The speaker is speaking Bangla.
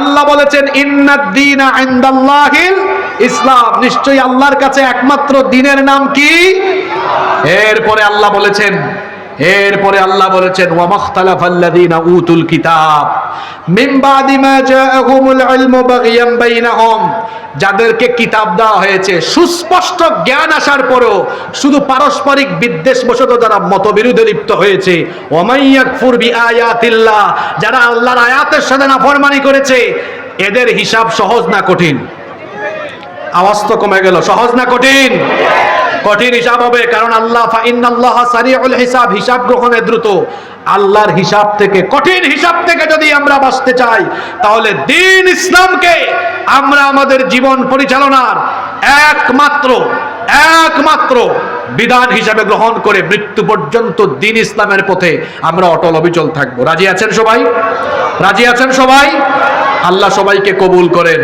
আল্লাহ বলেছেন ইন্নাদ্দিনা ইনদাল্লাহিল ইসলাম। নিশ্চয়ই আল্লাহর কাছে একমাত্র দিনের নাম কি? এরপরে আল্লাহ বলেছেন এরপরে আল্লাহ বলেছেন উতুল কিতাব যাদেরকে কিতাব দেওয়া হয়েছে, সুস্পষ্ট জ্ঞান আসার পরেও শুধু পারস্পরিক বিদ্বেষ বিদ্বেষবশত যারা মতবিরোধে লিপ্ত হয়েছে যারা আল্লাহর আয়াতের সাথে নাফরমানি করেছে, এদের হিসাব সহজ না কঠিন? আওয়াজ তো কমে গেল, সহজ না কঠিন? কঠিন হিসাব হবে, কারণ আল্লাহ হিসাব হিসাব গ্রহণে দ্রুত। আল্লাহর হিসাব থেকে, কঠিন হিসাব থেকে যদি আমরা বাঁচতে চাই, তাহলে দিন ইসলামকে আমরা আমাদের জীবন পরিচালনার একমাত্র একমাত্র বিধান হিসাবে গ্রহণ করে মৃত্যু পর্যন্ত দিন ইসলামের পথে আমরা অটল অবিচল থাকব। রাজি আছেন সবাই? রাজি আছেন সবাই? আল্লাহ সবাইকে কবুল করেন।